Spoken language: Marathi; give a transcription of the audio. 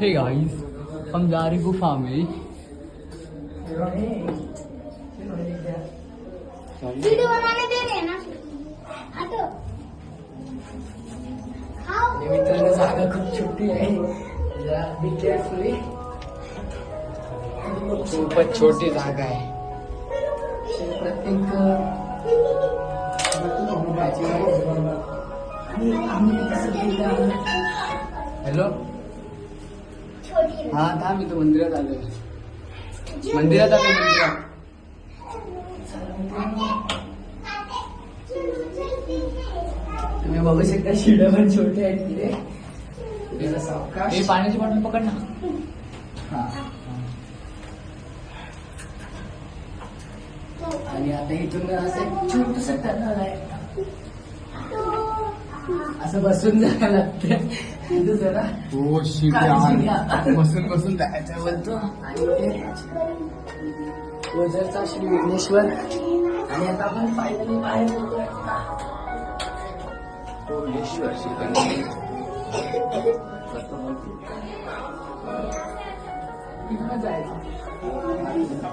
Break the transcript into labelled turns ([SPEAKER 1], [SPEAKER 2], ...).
[SPEAKER 1] हे गाइस हम जा रहे गुफा में।
[SPEAKER 2] वीडियो बनाने दे रहे हैं ना? हटो खाओ।
[SPEAKER 3] मित्रांनो जागा खूप छोटी आहे बी केअरफुली खूपच छोटी जागा आहे प्रत्येक आणि आम्ही कसं केलं हॅलो? हा आता आम्ही तो मंदिरात आलोय. मंदिरात आलो मंदिरात तुम्ही बघू शकता शिड्या पण छोटे आहेत तिथे.
[SPEAKER 1] हे पाण्याची बॉटल पकड ना.
[SPEAKER 3] हा. आणि आता इथून असं छोटस टनल आहे. असं बसून जायला लागतं जरा
[SPEAKER 1] हो शिट. बसून बसून जायचं
[SPEAKER 3] बोलतो. आणि ते ओझरचा श्री विघ्नेश्वर. आणि आता आपण फायनली बाहेर इकडं जायचं.